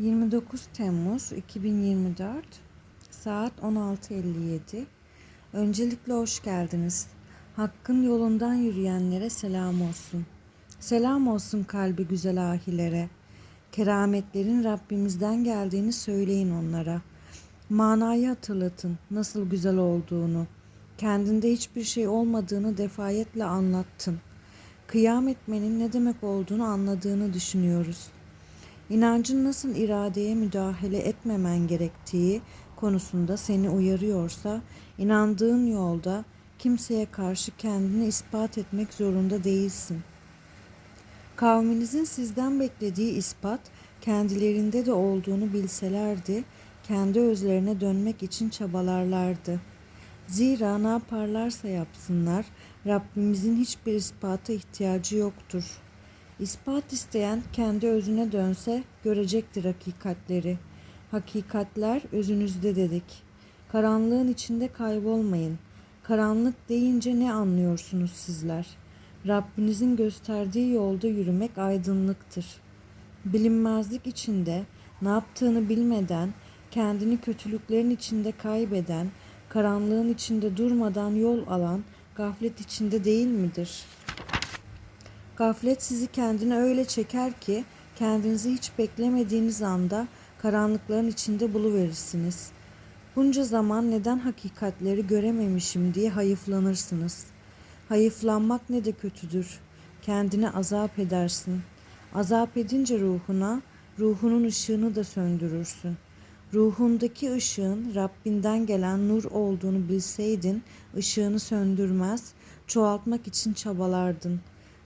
29 Temmuz 2024 saat 16.57 Öncelikle hoş geldiniz. Hakkın yolundan yürüyenlere selam olsun. Selam olsun kalbi güzel ahilere. Kerametlerin Rabbimizden geldiğini söyleyin onlara. Manayı hatırlatın nasıl güzel olduğunu. Kendinde hiçbir şey olmadığını defayetle anlattın. Kıyam etmenin ne demek olduğunu anladığını düşünüyoruz.'' İnancın nasıl iradeye müdahale etmemen gerektiği konusunda seni uyarıyorsa, inandığın yolda kimseye karşı kendini ispat etmek zorunda değilsin. Kavminizin sizden beklediği ispat kendilerinde de olduğunu bilselerdi, kendi özlerine dönmek için çabalarlardı. Zira ne yaparlarsa yapsınlar, Rabbimizin hiçbir ispata ihtiyacı yoktur.'' İspat isteyen kendi özüne dönse görecektir hakikatleri. Hakikatler özünüzde dedik. Karanlığın içinde kaybolmayın. Karanlık deyince ne anlıyorsunuz sizler? Rabbinizin gösterdiği yolda yürümek aydınlıktır. Bilinmezlik içinde, ne yaptığını bilmeden, kendini kötülüklerin içinde kaybeden, karanlığın içinde durmadan yol alan, gaflet içinde değil midir?'' Gaflet sizi kendine öyle çeker ki kendinizi hiç beklemediğiniz anda karanlıkların içinde buluverirsiniz. Bunca zaman neden hakikatleri görememişim diye hayıflanırsınız. Hayıflanmak ne de kötüdür. Kendine azap edersin. Azap edince ruhuna, ruhunun ışığını da söndürürsün. Ruhundaki ışığın Rabbinden gelen nur olduğunu bilseydin, ışığını söndürmez, çoğaltmak için çabalardın.''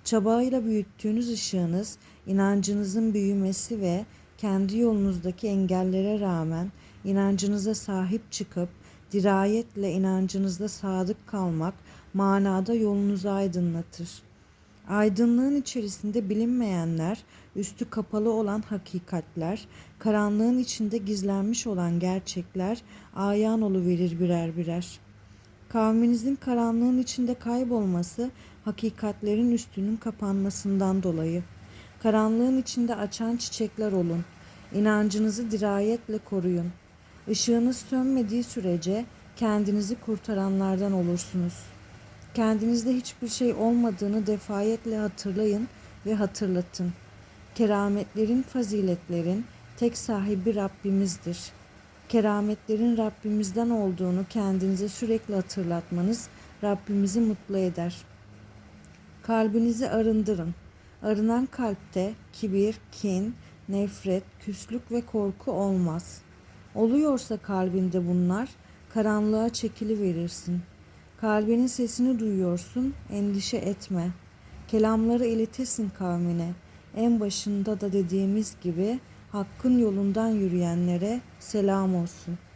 Çabayla büyüttüğünüz ışığınız, inancınızın büyümesi ve kendi yolunuzdaki engellere rağmen inancınıza sahip çıkıp dirayetle inancınızda sadık kalmak manada yolunuzu aydınlatır. Aydınlığın içerisinde bilinmeyenler, üstü kapalı olan hakikatler, karanlığın içinde gizlenmiş olan gerçekler ayan verir birer birer.'' Kavminizin karanlığın içinde kaybolması hakikatlerin üstünün kapanmasından dolayı. Karanlığın içinde açan çiçekler olun. İnancınızı dirayetle koruyun. Işığınız sönmediği sürece kendinizi kurtaranlardan olursunuz. Kendinizde hiçbir şey olmadığını defayetle hatırlayın ve hatırlatın. Kerametlerin, faziletlerin tek sahibi Rabbimizdir.'' kerametlerin Rabbimizden olduğunu kendinize sürekli hatırlatmanız Rabbimizi mutlu eder. Kalbinizi arındırın. Arınan kalpte kibir, kin, nefret, küslük ve korku olmaz. Oluyorsa kalbinde bunlar, karanlığa çekili verirsin. Kalbinin sesini duyuyorsun, endişe etme. Kelamları iletesin kavmine. En başında da dediğimiz gibi hakkın yolundan yürüyenlere selam olsun.''